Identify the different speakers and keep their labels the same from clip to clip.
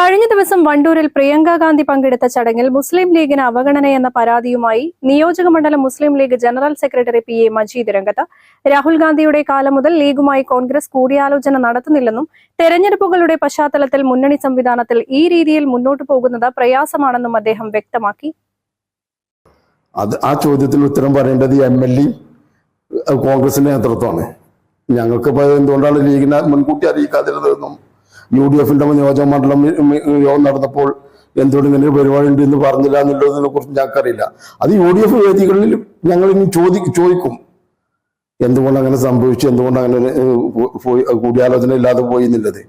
Speaker 1: കഴിഞ്ഞ ദിവസം വണ്ടൂരിൽ പ്രിയങ്ക ഗാന്ധി പങ്കെടുത്ത ചടങ്ങിൽ മുസ്ലിം ലീഗിന് അവഗണനയെന്ന പരാതിയുമായി നിയോജക മണ്ഡലം Muslim League general secretary P A Majeed രംഗത്ത്. രാഹുൽ ഗാന്ധിയുടെ കാലം മുതൽ ലീഗുമായി കോൺഗ്രസ് കൂടിയാലോചന നടത്തുന്നില്ലെന്നും തെരഞ്ഞെടുപ്പുകളുടെ പശ്ചാത്തലത്തിൽ മുന്നണി സംവിധാനത്തിൽ ഈ രീതിയിൽ മുന്നോട്ടു പോകുന്നത് പ്രയാസമാണെന്നും അദ്ദേഹം വ്യക്തമാക്കി.
Speaker 2: ആ ചോദ്യത്തിൽ ഉത്തരം പറയേണ്ടത് എം എൽ എ കോൺഗ്രസിന്റെ നേതൃത്വമാണ്. ഞങ്ങൾക്ക് എന്തുകൊണ്ടാണ് ലീഗിനെ മുൻകൂട്ടി അറിയിക്കാതിരുന്നതെന്നും യു ഡി എഫിന്റെ നിയോജക മണ്ഡലം യോഗം നടന്നപ്പോൾ എന്തുകൊണ്ട് ഇങ്ങനെ ഒരു പരിപാടി ഉണ്ട് എന്ന് പറഞ്ഞില്ല എന്നുള്ളതിനെ കുറിച്ച് ഞങ്ങൾക്കറിയില്ല. അത് യു ഡി എഫ് വേദികളിൽ ഞങ്ങൾ ഇനി ചോദി ചോദിക്കും. എന്തുകൊണ്ട് അങ്ങനെ സംഭവിച്ചു? എന്തുകൊണ്ട് അങ്ങനെ പോയി കൂടിയാലോചന ഇല്ലാതെ പോയി എന്നുള്ളത്.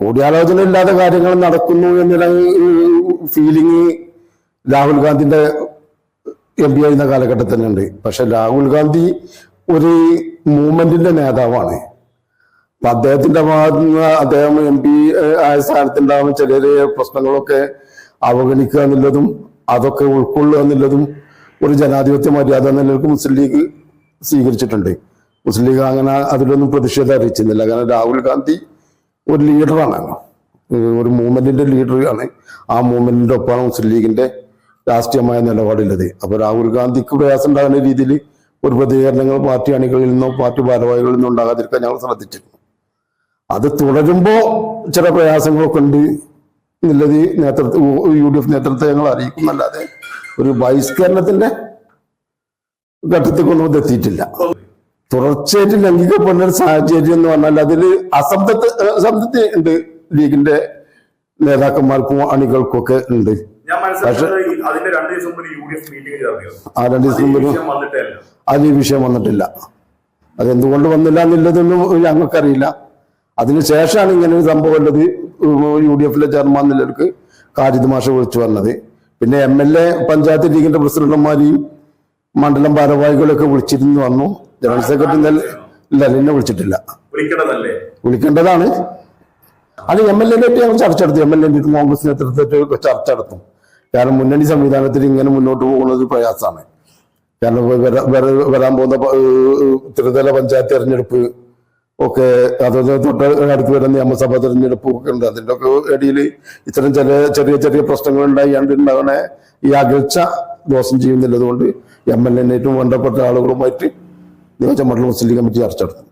Speaker 2: കൂടിയാലോചന ഇല്ലാതെ കാര്യങ്ങൾ നടക്കുന്നു എന്നുള്ള ഫീലിംഗ് രാഹുൽ ഗാന്ധിന്റെ എം പി ആയിരുന്ന കാലഘട്ടത്തിൽ ഉണ്ട് പക്ഷെ രാഹുൽ ഗാന്ധി ഒരു മൂവ്മെന്റിന്റെ നേതാവാണ്. അപ്പൊ അദ്ദേഹത്തിന്റെ ഭാഗത്ത് നിന്ന് അദ്ദേഹം എം പി ആയ സ്ഥാനത്തുണ്ടാകുന്ന ചെറിയ ചെറിയ പ്രശ്നങ്ങളൊക്കെ അവഗണിക്കുക എന്നുള്ളതും അതൊക്കെ ഉൾക്കൊള്ളുക എന്നുള്ളതും ഒരു ജനാധിപത്യ മര്യാദ എന്ന മുസ്ലിം ലീഗ് സ്വീകരിച്ചിട്ടുണ്ട്. മുസ്ലിം ലീഗ് അങ്ങനെ അതിലൊന്നും പ്രതിഷേധം അറിയിച്ചിരുന്നില്ല. കാരണം രാഹുൽ ഗാന്ധി ഒരു ലീഡറാണ്. ഒരു മൂവ്മെന്റിന്റെ ലീഡറാണ്. ആ മൂവ്മെന്റിന്റെ ഒപ്പമാണ് മുസ്ലിം ലീഗിന്റെ രാഷ്ട്രീയമായ നിലപാടുള്ളത് അപ്പൊ രാഹുൽ ഗാന്ധിക്ക് പ്രയാസം ഉണ്ടാകുന്ന രീതിയിൽ ഒരു പ്രതികരണങ്ങൾ പാർട്ടി അണികളിൽ നിന്നോ പാർട്ടി ഭാരവാഹികളിൽ നിന്നോ ഉണ്ടാകാതിരിക്കാൻ ഞങ്ങൾ ശ്രദ്ധിച്ചിരുന്നു. അത് തുടരുമ്പോ ചില പ്രയാസങ്ങളൊക്കെ ഉണ്ട് എന്നുള്ളത് നേതൃത്വ യു ഡി എഫ് നേതൃത്വം ഞങ്ങൾ അറിയിക്കുന്നല്ലാതെ ഒരു ബഹിഷ്കരണത്തിന്റെ ഘട്ടത്തിൽ ഒന്നും എത്തിയിട്ടില്ല. തുടർച്ചയായിട്ട് ലംഘിക്കപ്പെടുന്ന ഒരു സാഹചര്യം എന്ന് പറഞ്ഞാൽ അതിൽ അസംതൃപ്തി അസംതൃപ്തി ഉണ്ട്. ലീഗിന്റെ നേതാക്കന്മാർക്കും അണികൾക്കും ഒക്കെ ഉണ്ട്
Speaker 3: ചേർന്നിരുന്നു
Speaker 2: ആ രണ്ട് ദിവസം മുമ്പ് അതിൽ വിഷയം വന്നിട്ടില്ല. അതെന്തുകൊണ്ട് വന്നില്ല എന്നുള്ളതൊന്നും ഞങ്ങൾക്കറിയില്ല. അതിനുശേഷമാണ് ഇങ്ങനെ ഒരു സംഭവം ഉള്ളത്. യു ഡി എഫിലെ ചെയർമാൻ നിലർക്ക് കാജിദ് മാഷ വിളിച്ചു വന്നത് പിന്നെ എം എൽ എ പഞ്ചായത്ത് ലീഗിന്റെ പ്രസിഡന്റുമാരെയും മണ്ഡലം ഭാരവാഹികളൊക്കെ വിളിച്ചിരുന്നു വന്നു. ജനറൽ സെക്രട്ടറി ഇല്ല എന്നെ വിളിച്ചിട്ടില്ല. വിളിക്കേണ്ടതാണ്. അത് എം എൽ എ ഞങ്ങൾ ചർച്ച നടത്തി. എം എൽ എ കോൺഗ്രസ് നേതൃത്വത്തിൽ ചർച്ച നടത്തും. കാരണം മുന്നണി സംവിധാനത്തിൽ ഇങ്ങനെ മുന്നോട്ട് പോകുന്നത് പ്രയാസമാണ്. കാരണം വര- വര- വരാൻ പോകുന്ന ത്രിതല പഞ്ചായത്ത് തെരഞ്ഞെടുപ്പ് ഒക്കെ അത് തൊട്ട് അടുത്ത് വരുന്ന നിയമസഭാ തെരഞ്ഞെടുപ്പ് ഒക്കെ ഉണ്ട്. അതിന്റെ ഒക്കെ ഇടയിൽ ഇത്തരം ചില ചെറിയ ചെറിയ പ്രശ്നങ്ങൾ ഉണ്ടായിണ്ട് ഉണ്ടാകണ ഈ അകൽച്ച ദോഷം ചെയ്യുന്നില്ലതുകൊണ്ട് എം എൽ എനായിട്ടും വേണ്ടപ്പെട്ട ആളുകളുമായിട്ട് നിയോജക മണ്ഡലം മുസ്ലിം ലീഗ് കമ്മിറ്റി ചർച്ച നടത്തും.